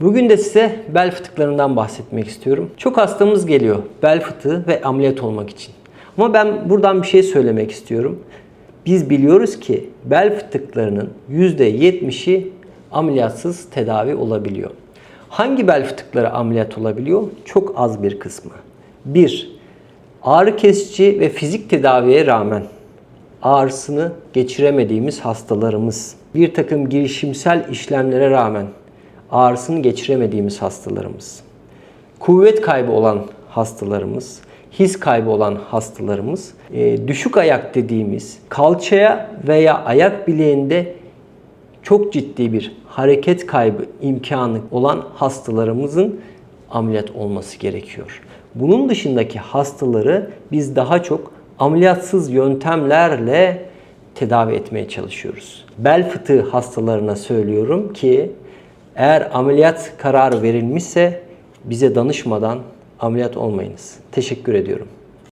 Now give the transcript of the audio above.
Bugün de size bel fıtıklarından bahsetmek istiyorum. Çok hastamız geliyor bel fıtığı ve ameliyat olmak için. Ama ben buradan bir şey söylemek istiyorum. Biz biliyoruz ki bel fıtıklarının %70'i ameliyatsız tedavi olabiliyor. Hangi bel fıtıkları ameliyat olabiliyor? Çok az bir kısmı. 1. Ağrı kesici ve fizik tedaviye rağmen ağrısını geçiremediğimiz hastalarımız, bir takım girişimsel işlemlere rağmen ağrısını geçiremediğimiz hastalarımız, kuvvet kaybı olan hastalarımız, his kaybı olan hastalarımız, e, düşük ayak dediğimiz kalçaya veya ayak bileğinde çok ciddi bir hareket kaybı imkanı olan hastalarımızın ameliyat olması gerekiyor. Bunun dışındaki hastaları biz daha çok ameliyatsız yöntemlerle tedavi etmeye çalışıyoruz. Bel fıtığı hastalarına söylüyorum ki eğer ameliyat kararı verilmişse bize danışmadan ameliyat olmayınız. Teşekkür ediyorum.